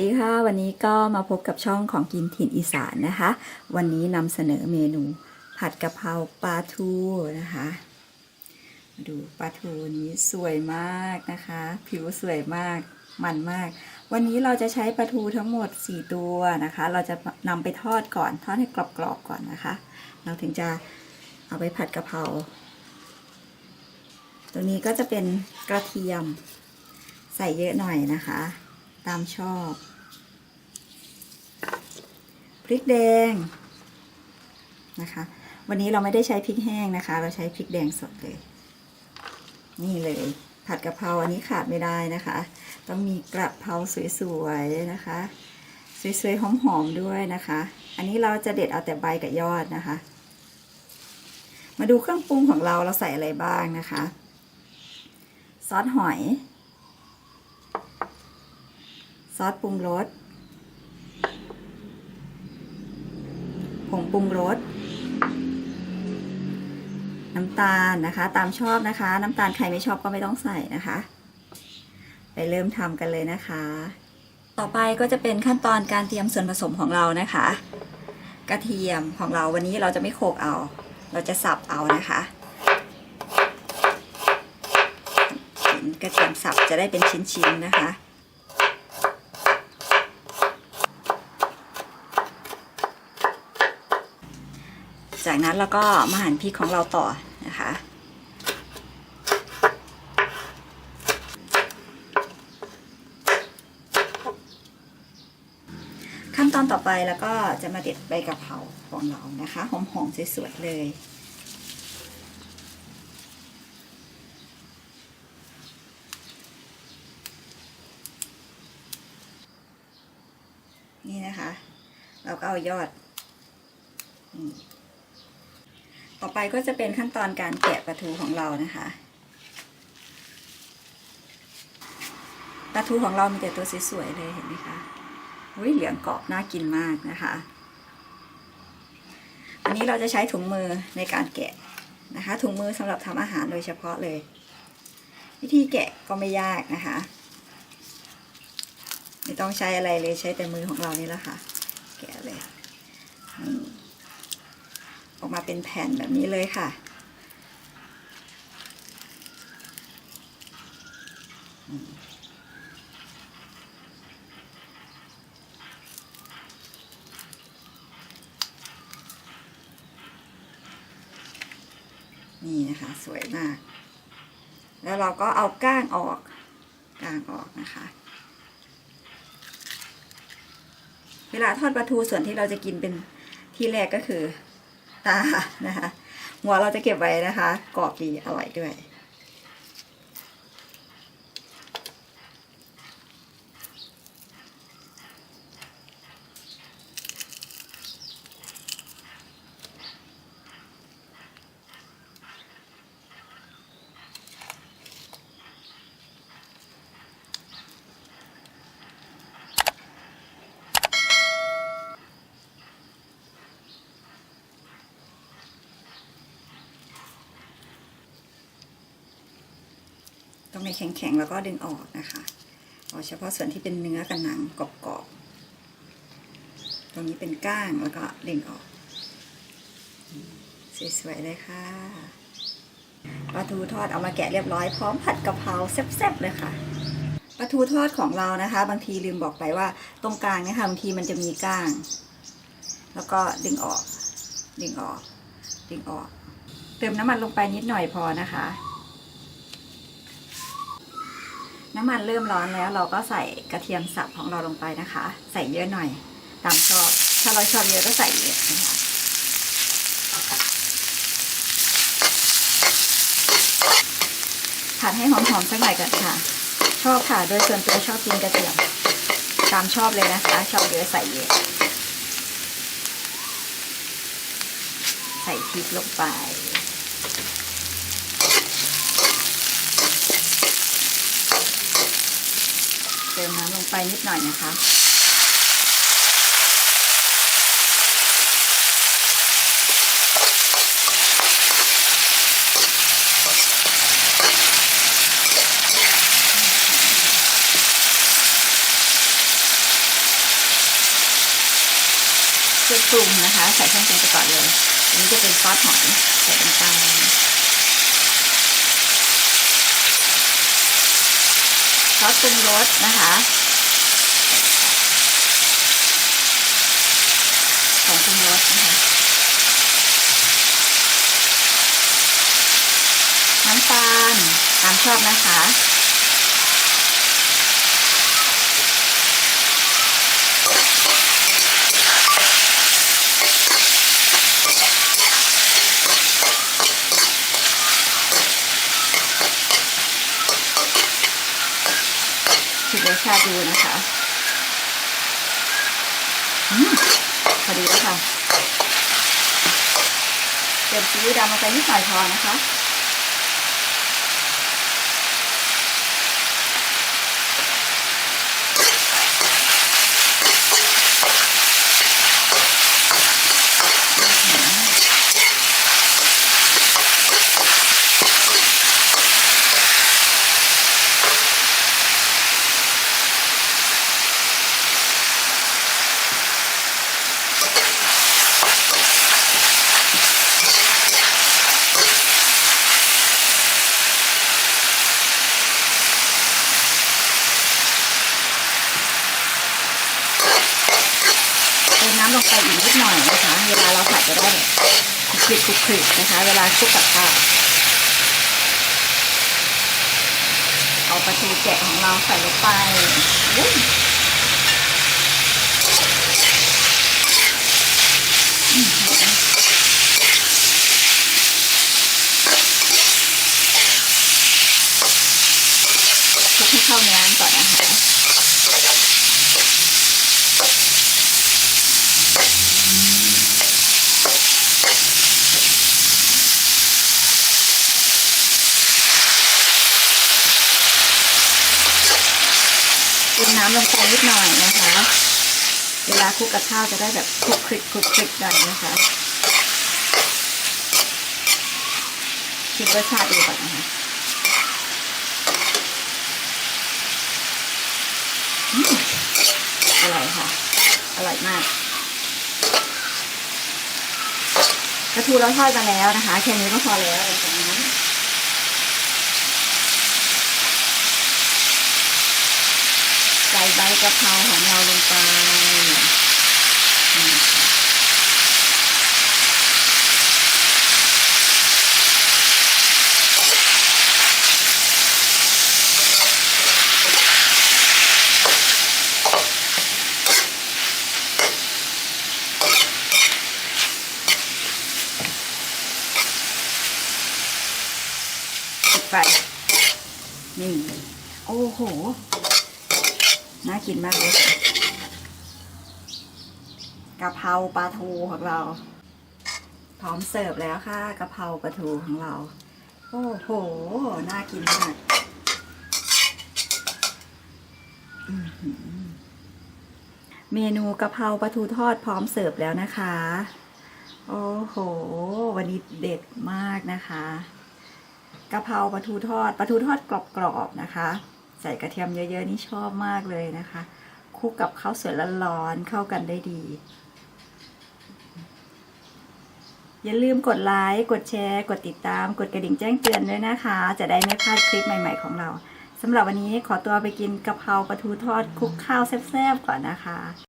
ดีค่ะ วันนี้ก็มาพบกับช่องของกินถิ่นอีสานนะคะ วันนี้นำเสนอเมนู ผัดกะเพราปลาทูนะคะดูปลาทูนี้สวยมากนะคะ ผิวสวยมากมันมาก วันนี้เราจะใช้ปลาทูทั้งหมด 4 ตัวนะคะ เราจะนำไปทอดก่อนทอดให้กรอบๆก่อนนะคะ เราถึงจะเอาไปผัดกะเพราตัวนี้ก็จะเป็นกระเทียมใส่เยอะหน่อยนะคะ ตามชอบ พริกแดงนะคะ วันนี้เราไม่ได้ใช้พริกแห้งนะคะ เราใช้พริกแดงสดเลย นี่เลย ผัดกะเพราอันนี้ขาดไม่ได้นะคะ ต้องมีกระเพราสวยๆนะคะ สวยๆหอมๆด้วยนะคะ อันนี้เราจะเด็ดเอาแต่ใบกับยอดนะคะ มาดูเครื่องปรุงของเราเราใส่อะไรบ้างนะคะ ซอสหอย ซอสปรุงรส ผงปรุงรส น้ำตาลนะคะ ตามชอบนะคะ น้ำตาลใครไม่ชอบก็ไม่ต้องใส่นะคะ ไปเริ่มทำกันเลยนะคะ ต่อไปก็จะเป็นขั้นตอนการเตรียมส่วนผสมของเรานะคะ กระเทียมของเราวันนี้เราจะไม่โขกเอา เราจะสับเอานะคะเห็นกระเทียมสับจะได้เป็นชิ้นๆนะคะ จากนั้นเราก็มาหั่นพริกของเราต่อนะคะ ขั้นตอนต่อไปแล้วก็จะมาเด็ดใบกะเพราของเรานะคะหอมๆสวยๆเลยนี่นะคะ เราก็เอายอด ต่อไปก็จะเป็นขั้นตอนการแกะปลาทูของเรานะคะปลาทูของเรามีแต่ตัวสวยๆเลยเห็นไหมคะอุ้ยเหลืองกรอบน่ากินมากนะคะ อันนี้เราจะใช้ถุงมือในการแกะนะคะ ถุงมือสำหรับทำอาหารโดยเฉพาะเลย วิธีแกะก็ไม่ยากนะคะ ไม่ต้องใช้อะไรเลยใช้แต่มือของเรานี่แหละค่ะ แกะเลยนี่ ออกมาเป็นแผ่นแบบนี้เลยค่ะ นี่นะคะ สวยมาก แล้วเราก็เอาก้างออกก้างออกนะคะเวลาทอดปลาทูส่วนที่เราจะกินเป็นที่แรกก็คือ ตานะคะหัวเราจะเก็บไว้นะคะกรอบดีอร่อยด้วย ต้องในแข็งๆแล้วก็ดึงออกนะคะเอาเฉพาะส่วนที่เป็นเนื้อกับหนังกรอบๆตรงนี้เป็นก้างแล้วก็ดึงออก สวยๆเลยค่ะปลาทูทอดเอามาแกะเรียบร้อยพร้อมผัดกะเพราแซ่บๆเลยค่ะปลาทูทอดของเรานะคะ บางทีลืมบอกไปว่าตรงกลางเนี่ยค่ะบางทีมันจะมีก้าง แล้วก็ดึงออก ดึงออก ดึงออก เติมน้ำมันลงไปนิดหน่อยพอนะคะ น้ำมันเริ่มร้อนแล้วเราก็ใส่กระเทียมสับของเราลงไปนะคะ ใส่เยอะหน่อย ตามชอบถ้าเราชอบเยอะก็ใส่เยอะนะคะผัดให้หอมๆสักหน่อยก่อนค่ะ ชอบค่ะ โดยส่วนตัวชอบกินกระเทียม ตามชอบเลยนะคะ ชอบเยอะใส่เยอะ ใส่พริกลงไป ติมน้ำลงไปนิดหน่อยนะคะเครื่อปรุงนะคะ ใส่เครื่องปรุงไปก่อนเลย อันนี้จะเป็นซอสหอยใส่ลงไป ซอสปรุงรสนะคะ ของปรุงรสนะคะน้ำตาลตามชอบนะคะ สชาติดูนะคะอืมพอดีแล้วค่ะเติมซีอิ๊วดำลงไปนิดหน่อยพอนะคะำลงไปอีกนิดหน่อยนะคะ เวลาเราผัดจะได้คลุกคลิกคลุกคลิกนะคะ เวลาคลุกกับข้าวเอาปลาทูแกะของเราใส่ลงไปอุ้ยอื้อหือคลุกให้เข้าเนื้อก่อนนะคะ เติม น้ำลงไปนิดหน่อยนะคะ เวลาคลุกกับข้าวจะได้แบบคลุกคลิกคลุกคลิกได้นะคะชิมรสชาติดูก่อนนะคะอร่อยค่ะ อร่อยมากกระทูเราทอดมาแล้วนะคะแค่นี้ก็พอแล้วนั้นใส่ใบ กะเพราของเราลงไปนี่ค่ะปิดไฟนี่ โอ้โห น่า กินมากเลยค่ะกะเพราปลาทูของเรา พร้อมเสิร์ฟแล้วค่ะกะเพราปลาทูของเรา โอ้โห น่ากินมากเมนูกะเพราปลาทูทอดพร้อมเสิร์ฟแล้วนะคะ โอ้โห วันนี้เด็ดมากนะคะกะเพราปลาทูทอดปลาทูทอดกรอบๆนะคะ ใส่กระเทียมเยอะๆนี่ชอบมากเลยนะคะคลุกกับข้าวสวยร้อนๆเข้ากันได้ดี อย่าลืมกดไลค์กดแชร์ กดติดตาม กดกระดิ่งแจ้งเตือนด้วยนะคะ จะได้ไม่พลาดคลิปใหม่ ๆของเราสำหรับวันนี้ขอตัวไปกินกะเพราปลาทูทอดคลุกข้าวแซ่บๆก่อนนะคะ